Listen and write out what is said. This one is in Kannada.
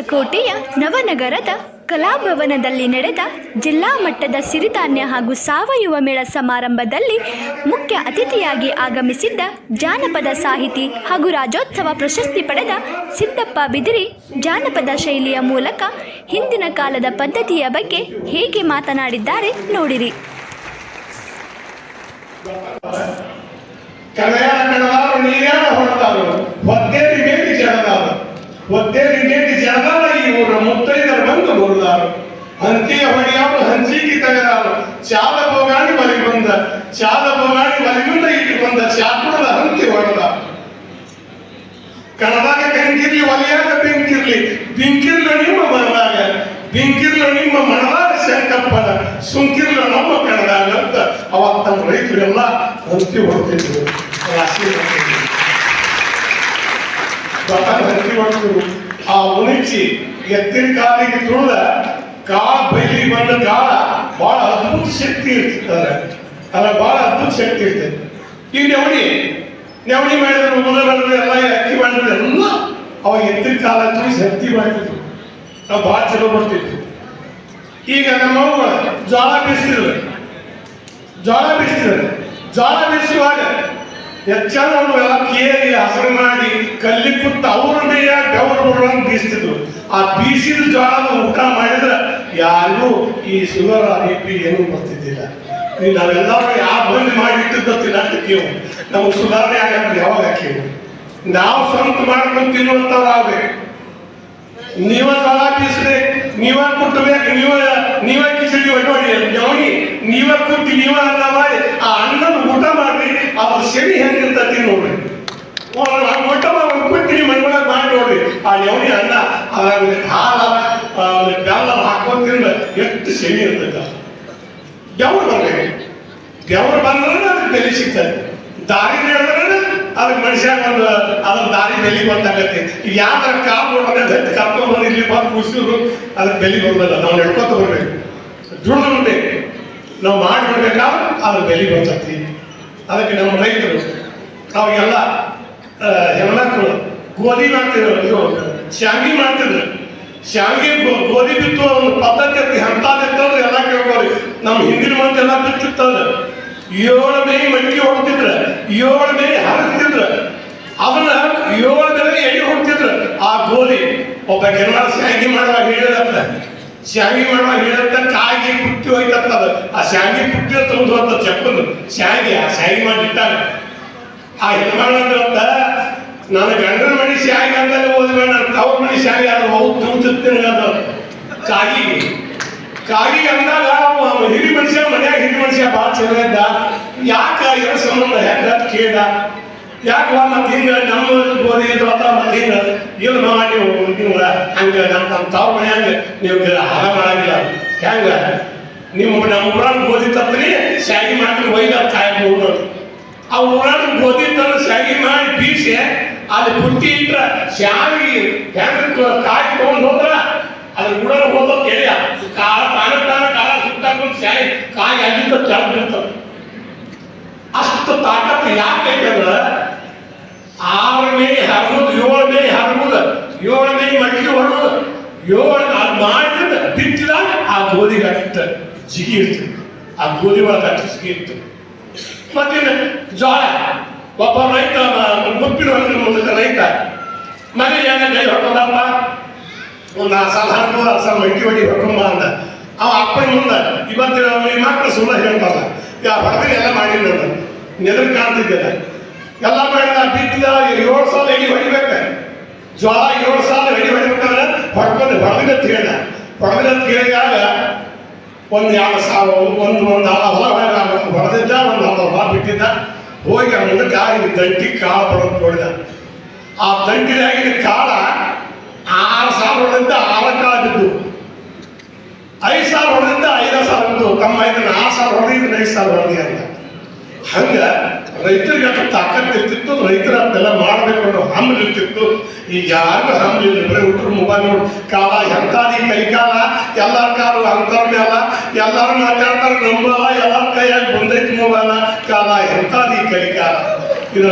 ಬಾಗಲಕೋಟೆಯ ನವನಗರದ ಕಲಾಭವನದಲ್ಲಿ ನಡೆದ ಜಿಲ್ಲಾ ಮಟ್ಟದ ಸಿರಿಧಾನ್ಯ ಹಾಗೂ ಸಾವಯವ ಮೇಳ ಸಮಾರಂಭದಲ್ಲಿ ಮುಖ್ಯ ಅತಿಥಿಯಾಗಿ ಆಗಮಿಸಿದ್ದ ಜಾನಪದ ಸಾಹಿತಿ ಹಾಗೂ ರಾಜ್ಯೋತ್ಸವ ಪ್ರಶಸ್ತಿ ಪಡೆದ ಸಿದ್ದಪ್ಪ ಬಿದಿರಿ ಜಾನಪದ ಶೈಲಿಯ ಮೂಲಕ ಹಿಂದಿನ ಕಾಲದ ಪದ್ಧತಿಯ ಬಗ್ಗೆ ಹೇಗೆ ಮಾತನಾಡಿದ್ದಾರೆ ನೋಡಿರಿ. ಕನಯಾನ ಒದ್ದೇರಿ ನೇಟಿ ಈ ಊರ ಮುತ್ತೈದರ ಬಂದು ಬರುದಾರು ಹಂತಿಯ ಹೊಡೆಯವರು ಹಂಚಿಗೆ ತಗದಾರು. ಚಾದ ಬೋಗಾಣಿ ಬಲಿ ಬಂದ ಚಾದ ಬೋಗಾಣಿ ಬಲಿ ಮುಂದ ಇಟ್ಟು ಬಂದ ಚಾಕುಳದ ಹಂತಿ ಹೊಡೆದ ಕಣದಾಗ ಕಂಕಿರ್ಲಿ ಒಲೆಯಾಗ ಬೆಂಕಿರ್ಲಿ, ಬಿಂಕಿರ್ಲ ನಿಮ್ಮ ಮನದಾಗ ಬಿಂಕಿರ್ಲ ನಿಮ್ಮ ಮನದಾಗ ಶಂಕಪ್ಪನ, ಸುಂಕಿರ್ಲ ನಮ್ಮ ಕಣದಾಗ ಅಂತ ಅವತ್ತ ರೈತರೆಲ್ಲ ಹಂತಿ ಹೊಡ್ತಿದ್ರು ರಾಶಿ ಬಹಳ ಹಂತಿ ಆ ಉಣಿಚಿ ಎತ್ತಿನ ಕಾಲಿಗೆ ತುಳಿದ ಕಾ ಬೈಲಿ ಬಂದ ಕಾಲ ಬಹಳ ಅದ್ಭುತ ಶಕ್ತಿ ಇರ್ತಿದ್ದಾರೆ ಅಲ್ಲ, ಬಹಳ ಅದ್ಭುತ ಶಕ್ತಿ ಇರ್ತದೆ ಈ ನೆವಣಿ ನೆವಣಿ ಮಾಡಿದ್ರು ಮಾಡಿದ್ರು ಎಲ್ಲ ಅಕ್ಕಿ ಮಾಡಿದ್ರು ಎಲ್ಲ ಅವಾಗ ಎತ್ತಿನ ಕಾಲ ತುಳಿಸಿ ಹತ್ತಿ ಮಾಡ್ತಿದ್ರು. ನಾವು ಭಾಳ ಚಲೋ ಬರ್ತಿದ್ವಿ ಈಗ ನಮ್ಮವ್ವ ಜೋಳ ಬೀಸ್ತಿದ್ರು ಜೋಳ ಬೀಸ್ತಿದ್ರು ಜೋಳ ಬೀಸುವಾಗ ಹೆಚ್ಚಾನು ಎಲ್ಲ ಕೇರಿ ಹಸರು ಮಾಡಿ ಕಲ್ಲಿ ಕುತ್ತ ಅವ್ರ ಮೇಯ ಬೆವರು ಬೀಸ್ತಿದ್ರು ಆ ಬೀಸಿದ ಜ್ವಾಳ ಊಟ ಮಾಡಿದ್ರೆ ಯಾರಿಗೂ ಈ ಶುಗರ್ ಬಿ ಪಿ ಏನೂ ಬರ್ತಿದ್ದಿಲ್ಲ. ನೀವು ನಾವೆಲ್ಲರೂ ಯಾವ ಬಂದ್ ಮಾಡಿ ಇಟ್ಟಿದ್ದು ತಿನ್ನಕ್ಕೆ ನಮಗೆ ಸುಧಾರಣೆ ಆಗಕ್ಕೆ ಯಾವಾಗ ಹಾಕಿವು ನಾವು ಸ್ವಂತ ಮಾಡ್ಕೊಂಡು ತಿನ್ನುವಂಥವ್ರು ಆಗ್ಬೇಕು. ನೀವ ಸಲ ಬೀಸ್ರಿ ನೀವ ಕುಟ್ಟಬೇಕು, ನೀವ ನೀವ ಕಿಚಡಿ ಒಟ್ಟೋಡಿ ನೋಡಿ ನೀವ ಕುಟ್ಟಿ ನೀವ ಅನ್ನ ಮಾಡಿ ಆ ಅನ್ನದ ಊಟ ಮಾಡ್ರಿ ಅದ್ರ ಸೆಡಿ ಹೆಂಗಿರ್ತತಿ ನೋಡ್ರಿ. ಮೊಟ್ಟ ನಿಮ್ಮ ಮನೆಯೊಳಗೆ ಮಾಡಿ ನೋಡ್ರಿ. ಆ ನವಣಿ ಅನ್ನ ಅದ್ರ ಹಾಲ ಬೆಲ್ಲ ಹಾಕೊಂಡ್ ತಿಂದ್ರೆ ಎಷ್ಟು ಸೆಡಿ ಇರ್ತದ. ಬೆವ್ರು ಬರ್ಬೇಕು ಬೆವ್ರು ಬಂದ್ರೆ ಅದಕ್ಕೆ ಬೆಲೆ ಸಿಗ್ತದೆ. ದಾರಿ ನಡೆದ್ರೆ ಅದಕ್ಕೆ ಮನುಷ್ಯ ಒಂದು ಅದ್ರ ದಾರಿ ಬೆಲೆ ಗೊತ್ತಾಗತ್ತೆ. ಯಾವ್ದಾರ ಕಾಲ್ ನೋಡಿದ್ರೆ ಗಟ್ಟಿ ಕರ್ಕೊಂಡ್ ಬಂದು ಇಲ್ಲಿ ಬಂದು ಕೂಸಿದ್ರು ಅದಕ್ಕೆ ಬೆಲೆ ಬರೋದಲ್ಲ. ನಾವು ನಡ್ಕೊತ ಬರ್ಬೇಕು. ದುಡ್ಡು ನಾವು ಮಾಡಿ ಬಿಡ್ಬೇಕಾದ್ರೆ ಅದ್ರ ಬೆಲೆ ಬರ್ತೈತಿ ಅದಕ್ಕೆ ನಮ್ಮ ರೈತರು ಅವಾಗೆಲ್ಲ ಹೆಣ್ಮಕ್ಳು, ಗೋಧಿ ಮಾಡ್ತಿದ್ರು, ಇದು, ಶಾವಿಗೆ ಮಾಡ್ತಿದ್ರು. ಶಾವಿಗೆ ಗೋಧಿ ಬಿತ್ತು ಒಂದು ಪದ್ಧತಿ ಎಂತಾದಿತ್ತಂದ್ರೆ ಎಲ್ಲ ಕೇಳ್ಕೊಳ್ಳಿ. ನಮ್ಮ ಹಿಂದಿನ ಮಂದಿ ಎಲ್ಲ ಬಿತ್ತಿತ್ತಂದ್ರೆ ಏಳು ಮೇ ಮಡಿಕೆ ಹೊಡ್ತಿದ್ರ, ಏಳು ಮೇ ಹರಗ್ತಿದ್ರ ಅದನ್ನ ಏಳು ಮೇಲೆ ಎಡಿ ಹೊಡ್ತಿದ್ರ. ಆ ಗೋಧಿ ಒಬ್ಬ ಕೆಲ ಶಾವಿಗೆ ಮಾಡುವಾಗ ಹೇಳಿರತ್ತ ಶಾವಿಗೆ ಮಾಡುವ ಹೇಳಂತ ಕಾಗಿ ಪುಟ್ಟಿ ಹೋಯ್ತತ್ತ ಅದು. ಆ ಶಾವಿಗೆ ಪುಟ್ಟಿ ತಂದು ಅಂತ ಚಪ್ಪದು. ಶಾವಿಗೆ ಆ ಶಾವಿಗೆ ಮಾಡಿ ಇಟ್ಟಾಗ ಆ ಹೆಣ್ಮಾಡಂದ್ರಂತ ನನ್ನ ಗಂಡನ ಮನೆ ಶಾವಿಗೆ ಅಂದಲ್ಲಿ ಓದ್ಬೇಡ ತವ್ರ ಮನೆ ಶಾವಿಗೆ ಅದು ಹೋಗಿ ತುಂಬ್ತಿರ್ತೀನಿ ಅದು. ಕಾಗಿಗೆ. ಕಾಗಿಗೆ ಅಂದಾಗ ಹಿರಿ ಮನುಷ್ಯ, ಮನ್ಯಾಗ ಹಿರಿ ಮನುಷ್ಯ ಭಾಳ ಚೆನ್ನಾಗಿದ್ದ ಯಾಕೆ ಇರೋ ಸಂಬಂಧ? ಹೆಂಗ ಕೇಳ ಯಾಕೆ ಒಂದು ಹಿಂಗ ನಮ್ಮ ಗೋಧಿ ಮತ್ತೆ ಹಿಂಗ ಇಲ್ಲ ಮಾಡಿ ತಿಂಗಳ ಹಂಗೆ ನಮ್ಮ ನಮ್ಮ ತಾವು ಮನ್ಯಾಗ ನೀವು ಹಾಗ ಮಾಡಂಗಿಲ್ಲ. ಹೆಂಗ? ನಿಮ್ಮ ನಮ್ಮ ಊರಾಗ ಗೋಧಿ ತತ್ರಿ, ಶಾಗಿ ಮಾಡ್ತೀನಿ ಒಯ್ದ ಕಾಯಿ ನೋಡ್ರಿ ಆ ಊರಾಗ ಗೋಧಿ ತಂದು ಶಾಗಿ ಮಾಡಿ ಬೀಸಿ ಅಲ್ಲಿ ಪುಟ್ಟಿ ಇಟ್ರ ಶಾವಿಗೆ ಹೆಂಗ ಕಾಯಿ ತಗೊಂಡು ಹೋದ್ರ ಅದ್ರ ಕೂಡ ಹೋದ ಕೇಳಿ ಕಾಲ ತಾನ ತಾನ ಕಾಲ ಸುತ್ತಾಕೊಂಡು ಶಾಯಿ ಕಾಯಿ ಅಲ್ಲಿಂದ ತೆಗೆದಿರ್ತದ. ಅಷ್ಟು ತಾಕತ್ತು ಯಾಕೆ ಅಂದ್ರೆ ಆರು ಮೇ ಹರಡುದು ಏಳು ಮೇ ಹರಡುದು ಏಳು ಮೇ ಮಟ್ಟಿಗೆ ಹೊರಡುದು ಏಳು ಅದು ಮಾಡಿದ ಬಿತ್ತಿದಾಗ ಆ ಗೋಧಿಗೆ ಅಷ್ಟ ಜಿಗಿ ಇರ್ತದೆ ಆ ಗೋಧಿ ಒಳಗೆ ಅಷ್ಟು ಜಿಗಿ ಇರ್ತದೆ ಮತ್ತಿನ್ನು ಜೋಳ ಒಬ್ಬ ರೈತ ಮುಪ್ಪಿನ ಮುಂದೆ ರೈತ, ಮನೆ ಏನ ಕೈ ಹೊಟ್ಟದಪ್ಪ ಒಂದು ಆ ಸಲ ಹಣ್ಣು ಆ ಸಲ ಹೊಡ್ಕೊಂಬ ಅಂದ ಅವ ಅಪ್ಪನ ಮುಂದೆ ಇವತ್ತಿನ ಮಕ್ಕಳು ಸುಳ್ಳು ಹೇಳ್ತಾರ ಯಾ ಹೊರಗೆ ಎಲ್ಲ ಮಾಡಿಲ್ಲ ನೆದರ್ ಕಾಣ್ತಿದ್ದೆಲ್ಲ ಎಲ್ಲ ಮಾಡಿದ ಬಿತ್ತಿದ ಏಳು ಸಾಲ ಎಡಿ ಹೊಡಿಬೇಕ? ಜ್ವಾಳ ಏಳು ಸಾಲ ಎಡಿ ಹೊಡ್ಕೊಂಡು ಹೊಡೆದ ತಿಳಿದ ಹೊಡೆದ ತಿಳಿದಾಗ ಒಂದು ಎರಡು ಸಾವಿರ, ಒಂದು ಒಂದು ಹೊಲ ಹೊಡೆದಿದ್ದ, ಒಂದು ಹೊಲ ಬಿಟ್ಟಿದ್ದ. ಹೋಗಿ ಆ ಕಾಲಿಗೆ ದಂಟಿ ಕಾಳು ಬರೋದು ನೋಡಿದ. ಆ ದಂಟಿನಾಗಿನ ಕಾಳ ಆರು ಸಾವಿರ ಹೊಡೆದಿದ್ದ ಆರು ಕಾಳ ಬಿದ್ದು, ಐದು ಸಾವಿರ ಹೊಡೆದಿದ್ದ ಐದು ಸಾವಿರ ಬಿದ್ದು. ತಮ್ಮ ಇದನ್ನ ಆರು ಸಾವಿರ ಹೊಡೆದಿದ್ದು ಐದು ಸಾವಿರ ಹೊಡೆದಿ ಅಂತ. ಹಂಗ ರೈತರಿಗೆ ಅದು ತಾಕತ್ ಇರ್ತಿತ್ತು, ರೈತರ ಅದೆಲ್ಲ ಮಾಡ್ಬೇಕು ಅನ್ನೋ ಹಮ್ಮಲ್ ಇರ್ತಿತ್ತು. ಈಗ ಯಾರಿಗೂ ಹಮ್ಮಲ್ ಇಲ್ಲ, ಬರೀ ಹುಟ್ಟರು ಮೊಬೈಲ್ ನೋಡಿ. ಕಾಲ ಎಂತಾದಿ ಕೈ ಕಾಲ ಎಲ್ಲರ ಕಾಲು ಅಂತವ್ರನ್ನೇ ಅಲ್ಲ. ಎಲ್ಲರೂ ಮಾತಾಡ್ತಾರೆ ನಂಬಲ್ಲ ಎಲ್ಲರ ಕೈಯಾಗಿ ಬಂದೈತಿ ಮೊಬೈಲ ಕಾಲ ಎಂತಾದಿ ಕೈ ಕಾಲ ಇದು